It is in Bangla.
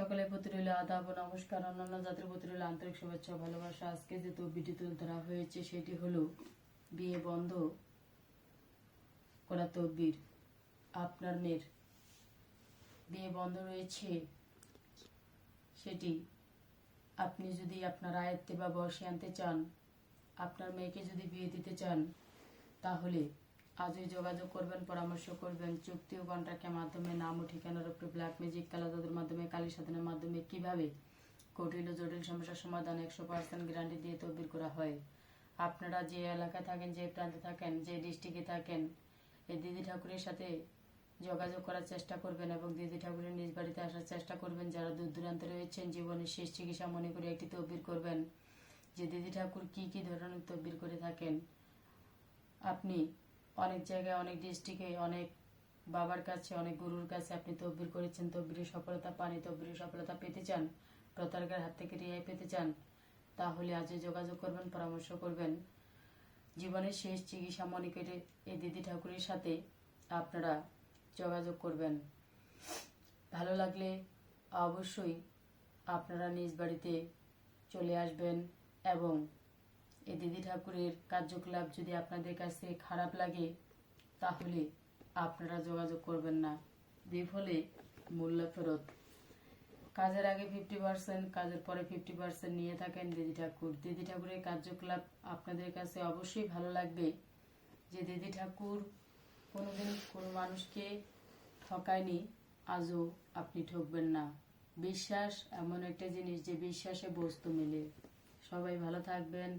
সকলের প্রতি রইল আদাব ও নমস্কার। অন্যান্য জাতির প্রতি রইল আন্তরিক শুভেচ্ছা ভালোবাসা। আজকে যে তবিটি তুলে ধরা হয়েছে, সেটি হলো বিয়ে বন্ধ করা তকবির আপনার মেয়ের বিয়ে বন্ধ রয়েছে, সেটি আপনি যদি আপনার আয়ত্তে বা বয়সে আনতে চান, আপনার মেয়েকে যদি বিয়ে দিতে চান, তাহলে আজই যোগাযোগ করবেন, পরামর্শ করবেন, চুক্তি ও কন্ট্রাক্টের মাধ্যমে নাম ও ঠিকানার উপরে ব্ল্যাক ম্যাজিক কালা জাদুর মাধ্যমে, কালী সাধনের মাধ্যমে কীভাবে কঠিন ও জটিল সমস্যার সমাধান একশো পার্সেন্ট গ্যারান্টি দিয়ে তদবির করা হয়। আপনারা যে এলাকায় থাকেন, যে প্রান্তে থাকেন, যে ডিস্ট্রিক্টে থাকেন, এই দিদি ঠাকুরের সাথে যোগাযোগ করার চেষ্টা করবেন এবং দিদি ঠাকুরের নিজ বাড়িতে আসার চেষ্টা করবেন। যারা দূর দূরান্তে রয়েছেন, জীবনের শেষ চিকিৎসা মনে করে একটি তদবির করবেন। যে দিদি ঠাকুর কি কি ধরনের তদবির করে থাকেন, আপনি অনেক জায়গায়, অনেক ডিস্ট্রিক্টে অনেক বাবার কাছে, অনেক গুরুর কাছে আপনি তদবির করেছেন তদবিরের সফলতা, পানি তদবিরের সফলতা পেতে চান, প্রতারকের হাত থেকে রেহাই পেতে চান, তাহলে আজই যোগাযোগ করবেন, পরামর্শ করবেন। জীবনের শেষ চিকিৎসা মনে করে এই দিদি ঠাকুরের সাথে আপনারা যোগাযোগ করবেন। ভালো লাগলে অবশ্যই আপনারা নিজ বাড়িতে চলে আসবেন এবং এই দিদি ঠাকুরের কার্যকলাপ যদি আপনাদের কাছে খারাপ লাগে, তাহলে আপনারা যোগাযোগ করবেন না। বিফলে মূল্য ফেরত। কাজের আগে ফিফটি পার্সেন্ট কাজের পরে ফিফটি পার্সেন্ট নিয়ে থাকেন দিদি ঠাকুর। দিদি ঠাকুরের কার্যকলাপ আপনাদের কাছে অবশ্যই ভালো লাগবে। যে দিদি ঠাকুর কোনোদিন কোনো মানুষকে ঠকায়নি, আজও আপনি ঠকবেন না। বিশ্বাস এমন একটা জিনিস যে বিশ্বাসে বস্তু মেলে। সবাই ভালো থাকবেন।